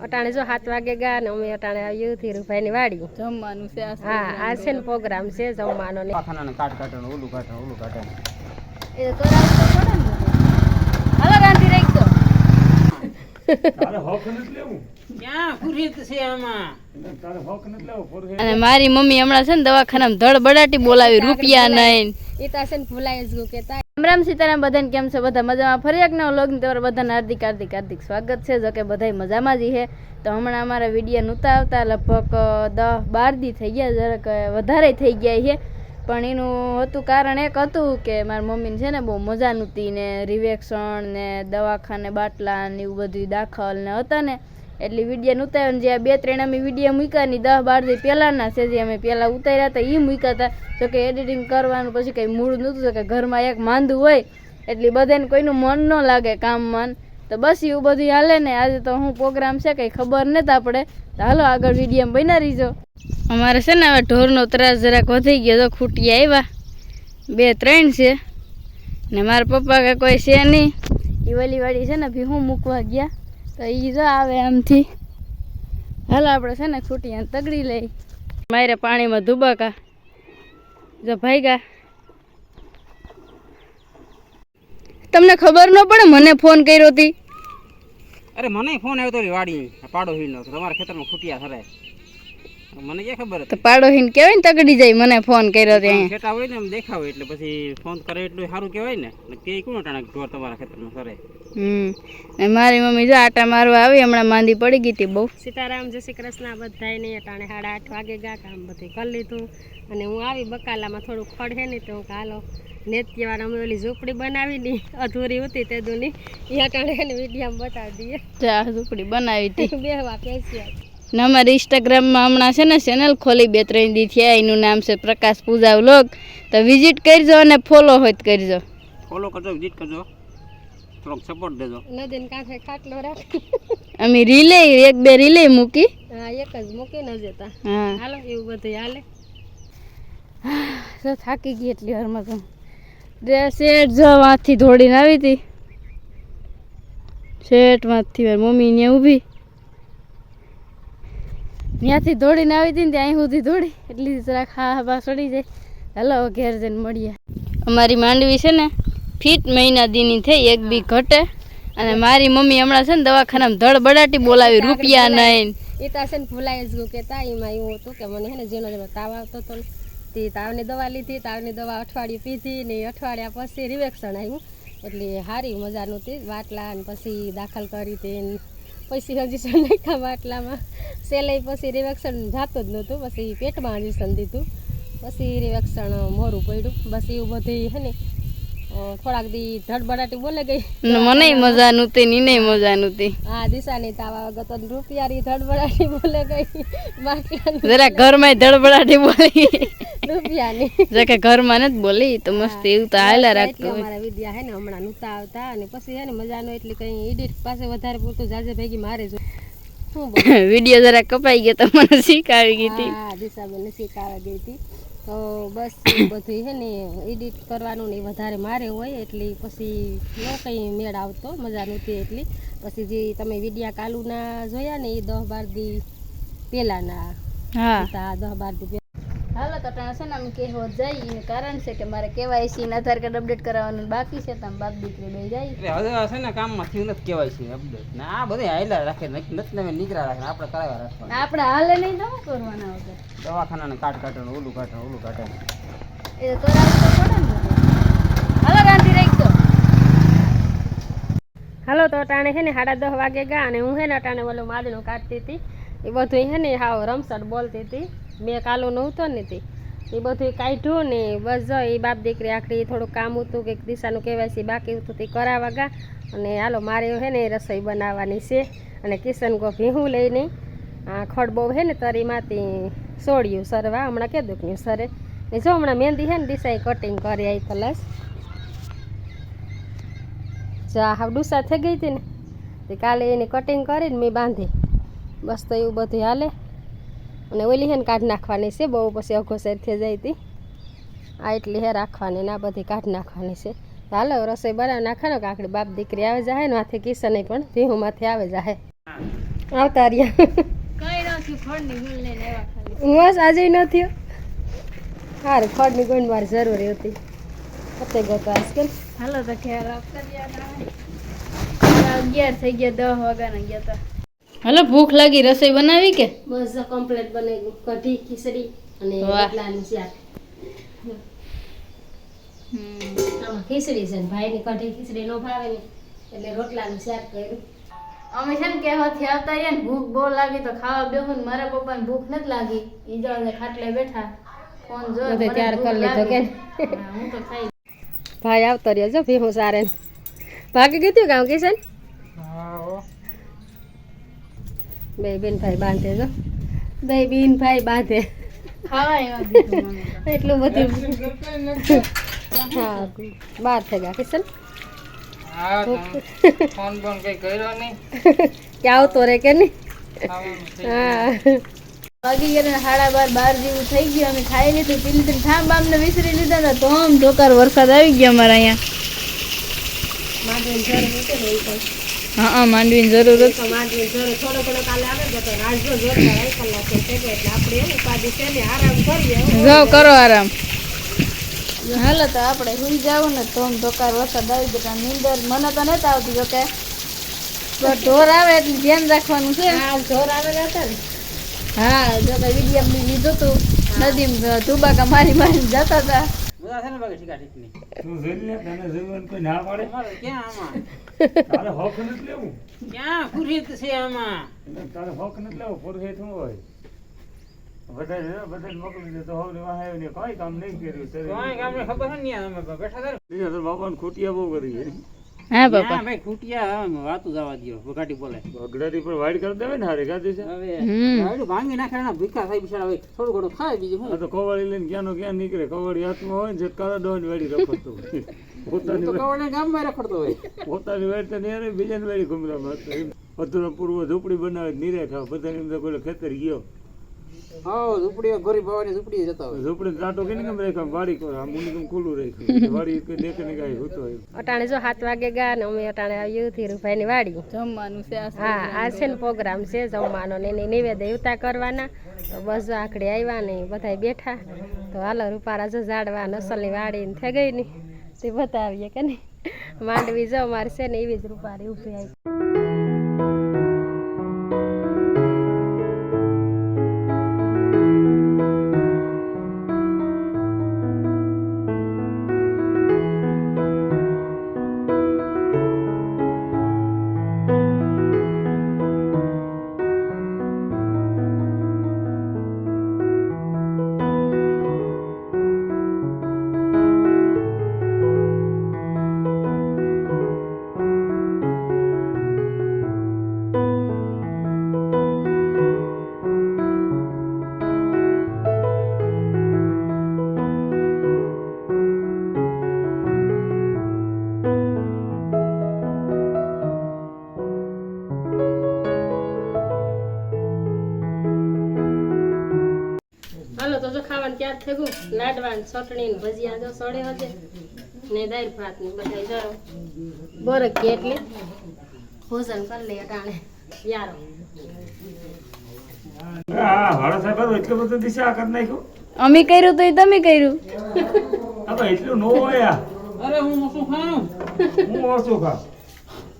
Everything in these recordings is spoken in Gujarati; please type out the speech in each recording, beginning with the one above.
અટાણે જો સાત વાગે ગયા ને અમે અટાણે આવ્યું ધીરુભાઈની વાડી. જમવાનું છે હા આ છે ને પ્રોગ્રામ છે જમવાનો ને. કાટ કાઢવાનું ઓલું કાઢવાનું ઓલું કાઢવાનું એ તો તો ને હાલો રાંધી રહી ક્યાં ફુરીત છે આમાં? અને મારી મમ્મી હમણાં છે ને દવાખાનામાં ધડ બડાટી બોલાવી રૂપિયા નહીં એ તો છે ને ભૂલાય જ કેતા રામ રામ સીતારામ, બધાને કેમ છે? બધા મજામાં? ફરી એક નવો લોગ તમારા બધાને હાર્દિક હાર્દિક હાર્દિક સ્વાગત છે. જો કે બધા મજામાં જ છે. તો હમણાં અમારા વીડિયો નહોતા આવતા, લગભગ દસ બાર દી થઈ ગયા, જરાક વધારે થઈ ગયા છે. પણ એનું હતું કારણ એક હતું કે મારી મમ્મીને છે ને બહુ મજા નહોતી ને રિવેક્શન ને દવાખાને બાટલા ને એવું બધું દાખલ ને હતા ને. એટલે વીડિયો ઉતાર્યો ને જે બે ત્રણ અમે વીડિયો મૂક્યા ની દસ બાર પહેલાંના છે જે અમે પહેલાં ઉતાર્યા હતા એ મૂક્યા હતા. જો કે એડિટિંગ કરવાનું પછી કંઈ મૂળ નહોતું તો કે ઘરમાં એક માંદું હોય, એટલે બધાને કોઈનું મન ન લાગે કામ મન. તો બસ એવું બધું હાલે ને, આજે તો હું પ્રોગ્રામ છે કંઈ ખબર નથી આપણે. તો હાલો આગળ વીડિયો બના રહીજો. અમારે છે ને હવે ઢોરનો ત્રાસ જરાક વધી ગયો તો ખૂટી આવ્યા બે ત્રણ છે. ને મારા પપ્પા કે કોઈ છે નહીં. એ વલી છે ને ભી હું મૂકવા ગયા. તો એ જો આવે આમથી. હાલો આપણે છે ને ખૂટી તગડી લઈ. મારે પાણીમાં ધુબાકા. જો ભાઈગા. તમને ખબર ન પડે, મને ફોન કર્યો હતી અરે મને ફોન આવ્યો તો વાડી પાડો હીનો તમારા ખેતરમાં ખૂટિયા થરાય. મને કે ખબર તો પાડોશીને કેવાય ને તગડી જાય મને ફોન કર્યો તે ખેતા હોય ને એમ દેખાવ એટલે પછી ફોન કરે એટલું સારું કહેવાય ને. ને કે કોણ ટાણા ઢોર તમારા ખેતરમાં સરે? હમ. મારી મમ્મી જો આટા મારવા આવી હમણાં માંદી પડી ગઈ હતી બહુ. સીતારામ જય શ્રી કૃષ્ણ બધાય ને ટાણે સાડા આઠ વાગે ગયા કામ બધું કરી લીધું. અને હું આવી બકાલામાં થોડું ખડ છે ને તો હું કાલો નેત્યવાર અમે ઓલી ઝૂંપડી બનાવી ની અધૂરી હતી તે દુની. એ ટાણે વિડીયામાં બતાવી દઈએ. ઝૂંપડી બનાવી હતી બે પેસ્યા ને અમારી ઇન્સ્ટાગ્રામમાં હમણાં છે ને ચેનલ ખોલી બે ત્રણ દી થયા એનું નામ છે પ્રકાશ પૂજા વ્લોગ તો વિઝિટ કરજો અને ફોલો હોય તો કરજો. ફોલો કરજો વિઝિટ કરજો. થોડોક સપોર્ટ દેજો. નદીન કાંઠે ખાટલો રાખ. અમે રિલે એક બે રિલે મૂકી. હા એક જ મૂકી ન જતા હા. હાલો એવું બધું હાલે. તો થાકી ગઈ એટલી વારમાં તો. શેઠ જો વાંથી ધોડીને આવી હતી. શેઠ વાંથી મારી મમ્મી ને ઊભી. ત્યાંથી દોડીને આવી હતી ને ત્યાં સુધી દોડી. એટલી જરાક હા હા સડી જાય. હાલો ઘેર જઈને મળીએ. અમારી માંડવી છે ને, ફીટ મહિના દીની થઈ, એક બી ઘટે. અને મારી મમ્મી હમણાં છે ને દવાખાનામાં ધડ બડાટી બોલાવી, રૂપિયા નહીં. એ તો છે ને ભૂલાઈ જ ગયું કેતા એમાં એવું હતું કે મને છે ને જેનો જેનો તાવ આવતો હતો તે તાવની દવા લીધી, તાવની દવા અઠવાડિયું પીધી ને અઠવાડિયા પછી રિવેક્શન આવ્યું એટલે સારી મજાનું હતી વાટલા અને પછી દાખલ કરી તે પછી હજીશન નાખ્યા બાટલામાં સેલાઈ પછી રિવેક્શન જાતું જ નહોતું. પછી પેટમાં હજીશન દીધું. પછી રિવેક્શન મોરું પડ્યું. બસ એવું બધું હે ને. થોડાક દી ધડબડાટી બોલે ગઈ. મને મજા નતી નીને મજા નતી આ દિશાની તાવા ગતો રૂપિયારી રૂપિયાની ધડબડાટી બોલે ગઈ. બાકી જરા ઘરમાં ધડબડાટી બોલી. રૂપિયાની. જો કે ઘરમાં નથી બોલી તો મસ્ત એવું તો હાલ્યા રાખતો અમારા વિદ્યા હે ને હમણાં નતા આવતા અને પછી હે ને મજાનો એટલે કઈ એડિટ પાસે વધારે પૂરતું જાજે ભેગી મારે જો. વીડિયો જરા કપાઈ ગયો તો મને શીખાવી ગઈ હતી. હા દિશાબેન શીખાવી ગઈ હતી. બસ બધું હે ને એડિટ કરવાનું ને વધારે મારે હોય એટલે પછી ન કંઈ મેળ આવતો મજા નહોતી એટલી. પછી જે તમે વિડિયા કાલુના જોયા ને એ દસ બાર દી પહેલાંના હા. દસ બાર દી હાલો તો ટાણા છે ને અમે કહેવો જઈએ. કારણ છે કે મારે કેવાયસી ને આધાર કાર્ડ અપડેટ કરાવવાનું બાકી છે તમે બાપ દીકરી બે જાય. એટલે હવે છે ને કામમાં થયું નથી કેવાયસી અપડેટ ને આ બધે હાયલા રાખે નથી નથી તમે નીકળ્યા રાખે આપણે કરાવ્યા રાખવાનું. આપણે હાલે નહીં તો શું કરવાના વગર દવાખાનાને કાટ કાઢવાનું ઓલું કાઢવાનું ઓલું કાઢવાનું એ તો કરાવવું પડે ને હાલો ગાંધી રાખજો હાલો તો અટાણે છે ને સાડા દસ વાગે ગયા અને હું છે ને અટાણે ઓલું માદનું કાઢતી હતી. એ બધું છે ને હાવ રમસટ બોલતી હતી. મેં કાલો નહોતો ને તે. એ બધું કાઢ્યું ને બસ એ બાપ દીકરી આખરી થોડું કામ હતું કે દિશાનું કહેવાય બાકી હતું તે કરાવવા ગયા અને હાલો મારે છે ને રસોઈ બનાવવાની છે અને કિશન ગો ભીહું લઈને આ ખડબો છે ને તરીમાંથી સોડ્યું સરવા, હમણાં કે સરે? ને જો હમણાં મહેંદી છે ને દિશાએ કટિંગ કરી આવી પ્લસ જા, હાવ ડુસા થઈ ગઈ હતી ને. તે કાલે એની કટિંગ કરીને મેં બાંધી. બસ તો એવું બધું હાલે. અને ઓલી હેન કાઢ નાખવાની છે બહુ પછી અઘોસેર થઈ જાય હતી આ એટલી હે રાખવાની ને આ બધી કાઢ નાખવાની છે. હાલો રસોઈ બનાવી નાખવાનો કે આખડી બાપ દીકરી આવે જાય ને માથે કિશને પણ ભીહુમાંથી આવે જાય આવતા રહ્યા. નથી બસ આજે ન થયો. સારું ખડની ગોળ મારી જરૂરી હતી. પતે ગયો તો આજકાલ હાલો તો ખેર અગિયાર થઈ ગયા દસ વાગ્યાના ગયા તા. હાલો ભૂખ લાગી રસોઈ બનાવી કે? બસ કમ્પ્લીટ બની ગયું કઢી ખીચડી અને રોટલાનું શાક. આમાં ખીચડી છે ને ભાઈની કઢી ખીચડી નો ભાવે ને એટલે રોટલાનું શાક કર્યું. અમે છે ને કહેવાથી આવતા રહ્યા ને ભૂખ બહુ લાગી તો ખાવા બેહું ને મારા પપ્પાને ભૂખ નથી લાગી. ઈ જો ને ખાટલે બેઠા. ફોન જો તૈયાર કરી લીધો કે? હું તો ખાઈ ભાઈ આવતો રહ્યો જો ભીહું સારે. ભાગી ગયું ગામ કિશન? બે બેન ભાઈ બાંધે જો. બે બેન ભાઈ બાંધે. એટલું બધું. હા બાર થઈ ગયા. કિશન? ફોન બોન કઈ કર્યો નહીં. કે આવતો રે કે નહીં? હા. વાગી ગયા સાડા બાર બાર જેવું થઈ ગયું. અમે ખાઈ લીધું પી લીધું ઠામ બામ ને વિસરી લીધા હતા. તો આમ જોકાર વરસાદ આવી ગયો અમારા અહીંયા. ને હા હા માંડવીની જરૂર હતી. તો માંડવીની જરૂર થોડો ઘણો કાલે આવે જતો રાજજો જોરદાર આવી કલાક છે એટલે આપણે એવું પાછી છે ને આરામ કરીએ. જાઓ કરો આરામ. હાલો તો આપણે સુઈ જાવ ને તો ધોકાર વરસાદ આવી જતા નીંદર મને તો નથી આવતી જો કે. ઢોર આવે એટલે ધ્યાન રાખવાનું છે. હા ઢોર આવેલા હતા ને. હા જો કે વીડિયો બી લીધું હતું નદી ધુબાકા મારી મારી જતા હતા. બધા છે ને બાકી ઠીકની તું જોઈ લે તને જોયું કોઈ ના પાડે. તમારે ક્યાં આમાં? તારે હોક નથી લેવું? ક્યાં ફુરીત છે આમાં? તારે હોક નથી લેવું ફોરગે શું હોય. બધા છે, મોકલી દે તો હવે વાહ આવીને કાંઈ કામ નહીં કર્યું. કોઈ ગામને ખબર છે ને અમે બેઠા હતા ત્યારે તારા બહુ કરી હા બાપા. ભાઈ ખૂટિયા વાતું જવા દો બગાટી બોલે. અગડાથી પર વાઈડ કરી દેવે ને હારે ગાદી છે. હવે. ભાંગી નાખે એના ભીખા થાય બિચારા હવે થોડું ઘણું ખાય બીજું હું તો કવાળી લઈને ક્યાંનો ક્યાં નીકળે કવાળી હાથમાં હોય ને જે કાળા ડોન વાડી રખડતું પોતાની તો કવડે ગામમાં રખડતો હોય. પોતાની વેડ તો નહીં બીજાની વેડી ઘુમરામાં હતો એમ અધૂરો પૂર્વ ઝૂંપડી બનાવે નીરે ખાવ. બધાની અંદર કોઈ ખેતર ગયો. હા ઝૂંપડી ગરીબ બાવાની ઝૂંપડી જતા હોય. ઝૂંપડી કાંટો કેને કેમ રાખ્યો? વાડી કરો આ મુંડી ખુલ્લું રાખ્યું? વાડી કોઈ દેખે ને કાંઈ હોતો અટાણે જો સાત વાગે ગયા ને અમે અટાણે આવ્યું ધીરુભાઈની વાડી. જમવાનું છે હા આ છે ને પ્રોગ્રામ છે જમવાનો ને એની નિવેદ એવતા કરવાના. તો બસ આખડે આવ્યા ને બધા બેઠા. તો હાલો રૂપારા જો ઝાડવા નસલની વાડી ને થઈ ગઈ ને તે બતાવીએ કે નહીં. માંડવી જો અમારે છે ને એવી જ રૂપારી ઊભી આવી તો જો ખાવાનું ત્યાર થઈ ગયું લાડવા ચટણી ને ભજીયા જો સડે હજે ને દાળ ભાત ને બધા જો કે એટલે. ભોજન કરી લે ટાણે યારો. અમે કર્યું તો તમે કર્યું. એટલું નો હોય અરે હું શું ખાઉં હું ઓછું ખા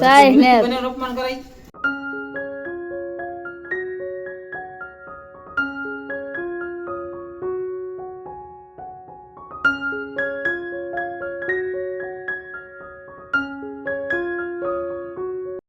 સાય ને અપમાન કરાય?